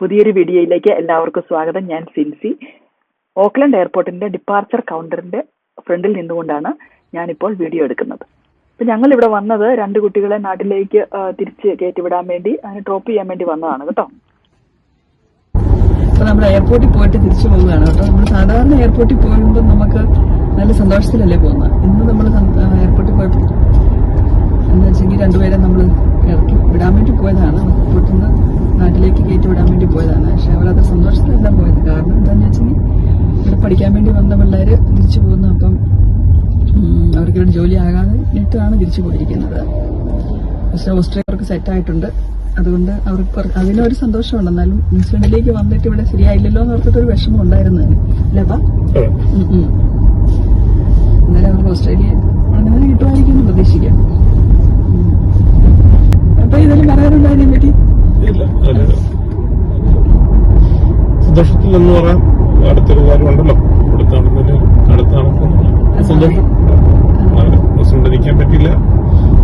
പുതിയൊരു വീഡിയോയിലേക്ക് എല്ലാവർക്കും സ്വാഗതം. ഞാൻ സിൻസി ഓക്ലൻഡ് എയർപോർട്ടിന്റെ ഡിപ്പാർച്ചർ കൗണ്ടറിന്റെ ഫ്രണ്ടിൽ നിന്നുകൊണ്ടാണ് ഞാനിപ്പോൾ വീഡിയോ എടുക്കുന്നത്. അപ്പൊ ഞങ്ങൾ ഇവിടെ വന്നത് രണ്ട് കുട്ടികളെ നാട്ടിലേക്ക് തിരിച്ച് കയറ്റിവിടാൻ വേണ്ടി അതിന് ഡ്രോപ്പ് ചെയ്യാൻ വേണ്ടി വന്നതാണ് കേട്ടോ. അപ്പൊ നമ്മൾ എയർപോർട്ടിൽ പോയിട്ട് തിരിച്ചു പോകുന്നതാണ് കേട്ടോ. നമ്മൾ സാധാരണ എയർപോർട്ടിൽ പോകുമ്പോൾ നമുക്ക് നല്ല സന്തോഷത്തിലല്ലേ പോകുന്നത്? ഇന്ന് നമ്മൾ എയർപോർട്ടിൽ പോയപ്പോൾ എന്ന് വെച്ചെങ്കിൽ രണ്ടുപേരെ നമ്മൾ ഇറക്കി വിടാൻ വേണ്ടി പോയതാണ്. എയർപോർട്ടിൽ നിന്ന് വിടാൻ വേണ്ടി പോയതാണ്. പക്ഷെ അവരത് സന്തോഷത്തിലല്ല പോയത്. കാരണം എന്താണെന്ന് വെച്ചാൽ ഇവിടെ പഠിക്കാൻ വേണ്ടി വന്ന പിള്ളേർ തിരിച്ചു പോകുന്നു. അപ്പം അവർക്ക് ഇവിടെ ജോലി ആകാതെ ഇട്ടാണ് തിരിച്ചു പോയിരിക്കുന്നത്. പക്ഷെ ഓസ്ട്രേലിയർക്ക് സെറ്റായിട്ടുണ്ട് സെറ്റ് ആയിട്ടുണ്ട്. അതുകൊണ്ട് അവർക്ക് അതിനൊരു സന്തോഷമുണ്ട്. എന്നാലും ന്യൂസിലൻഡിലേക്ക് വന്നിട്ട് ഇവിടെ ശരിയായില്ലല്ലോ എന്ന് ഓർത്തിട്ട് ഒരു വിഷമം ഉണ്ടായിരുന്നു. അല്ലേ അപ്പാ? എന്നാലും അവർക്ക് ഓസ്ട്രേലിയ അങ്ങനെ കിട്ടുമായിരിക്കും എന്ന് പ്രതീക്ഷിക്കാം. അപ്പൊ ഇതെല്ലാം പറയാറുണ്ടായിരുന്നു പറ്റി സന്തോഷത്തിൽ എന്ന് പറയാം അടുത്തൊരു കാര്യമുണ്ടല്ലോ അടുത്താണെന്നൊരു അടുത്താണെന്നുള്ള സന്തോഷം. മുസ്ലിം പറ്റില്ല.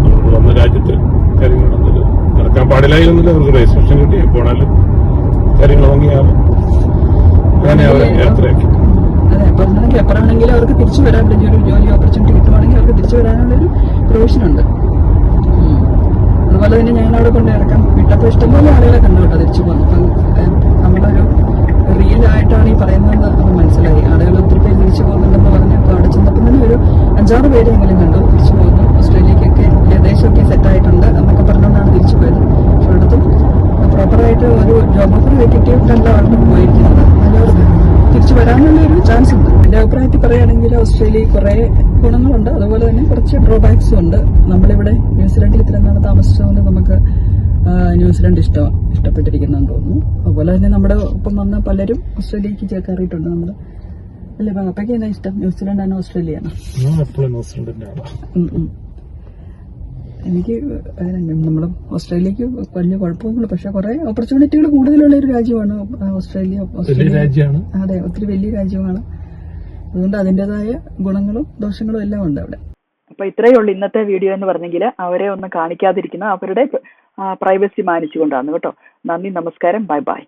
നമ്മൾ വന്ന രാജ്യത്ത് കാര്യങ്ങൾ നടന്നത് നടക്കാൻ പാടില്ലായിരുന്നില്ല അവർക്ക് രജിസ്ട്രേഷൻ കിട്ടി. പോണാലും കാര്യങ്ങൾ ഭംഗിയാവും. അങ്ങനെ അവരെ യാത്രയാക്കി. അപ്പൊ അങ്ങനെയൊക്കെ എപ്പോഴാണെങ്കിലും അവർക്ക് തിരിച്ചു വരാൻ ഒരു ജോലി ഓപ്പർച്യൂണിറ്റി കിട്ടുവാണെങ്കിൽ അവർക്ക് തിരിച്ചു വരാനുള്ളൊരു പ്രൊവിഷൻ ഉണ്ട്. അതുപോലെ തന്നെ ഞാൻ അവിടെ കൊണ്ട് ഇറക്കാൻ വിട്ടപ്പോൾ ഇഷ്ടംപോലെ ആളുകളെ കണ്ടു കേട്ടോ തിരിച്ചു പോന്നു അപ്പം ഏഹ്, നമ്മളൊരു റിയൽ ആയിട്ടാണ് ഈ പറയുന്നത് നമുക്ക് മനസ്സിലായി ആളുകൾ ഒത്തിരി പേര് തിരിച്ചു പോകുന്നുണ്ടെന്ന് പറഞ്ഞു അപ്പോൾ അവിടെ ചെന്നപ്പോൾ തന്നെ ഒരു പേര് എങ്കിലും കണ്ടു തിരിച്ചു പോയത് ഓസ്ട്രേലിയക്കൊക്കെ ഏകദേശമൊക്കെ സെറ്റ് ആയിട്ടുണ്ട് എന്നൊക്കെ പറഞ്ഞുകൊണ്ടാണ് തിരിച്ചു പോയത്. പക്ഷെ ഇവിടുത്തെ പ്രോപ്പറായിട്ട് ഒരു ജോബ് ഓഫർ കിട്ടിയിട്ടല്ല അവിടെ പോയിരിക്കുന്നത്. നല്ലവർക്ക് തിരിച്ചു വരാനുള്ള ഒരു ചാൻസ് ഉണ്ട്. എന്റെ അഭിപ്രായത്തിൽ പറയുകയാണെങ്കിൽ ഓസ്ട്രേലിയയിൽ കുറെ ഗുണങ്ങളുണ്ട്. അതുപോലെ തന്നെ കുറച്ച് ഡ്രോബാക്സും ഉണ്ട്. നമ്മളിവിടെ ന്യൂസിലൻഡിൽ ഇത്രയും എന്താണ് താമസിച്ചതുകൊണ്ട് നമുക്ക് ന്യൂസിലൻഡ് ഇഷ്ടം ഇഷ്ടപ്പെട്ടിരിക്കുന്നു തോന്നുന്നു. അതുപോലെ തന്നെ നമ്മുടെ ഒപ്പം വന്ന പലരും ഓസ്ട്രേലിയക്ക് ചേക്കേറിയിട്ടുണ്ട്. നമ്മൾ അല്ലേ പാപ്പയ്ക്ക് എന്നാ ഇഷ്ടം? ന്യൂസിലൻഡ് ആണ് ഓസ്ട്രേലിയയാണ് ഞാൻ എപ്പോഴും ന്യൂസിലൻഡിന്റെ ആളാണ് ഉം ഉം. എനിക്ക് നമ്മൾ ഓസ്ട്രേലിയക്ക് വലിയ കുഴപ്പമൊന്നുമില്ല പക്ഷെ കുറെ ഓപ്പർച്യൂണിറ്റികൾ കൂടുതലുള്ള ഒരു രാജ്യമാണ് ഓസ്ട്രേലിയ ഓസ്ട്രേലിയ. രാജ്യമാണ്. അതെ ഒത്തിരി വലിയ രാജ്യമാണ്. അതുകൊണ്ട് അതിന്റെതായ ഗുണങ്ങളും ദോഷങ്ങളും എല്ലാം ഉണ്ട് അവിടെ. അപ്പൊ ഇത്രയേ ഉള്ളൂ ഇന്നത്തെ വീഡിയോ എന്ന് പറഞ്ഞെങ്കിൽ അവരെ ഒന്ന് കാണിക്കാതിരിക്കുന്ന അവരുടെ പ്രൈവസി മാനിച്ചുകൊണ്ടാണ്. കേട്ടോ നന്ദി നമസ്കാരം ബൈ ബൈ.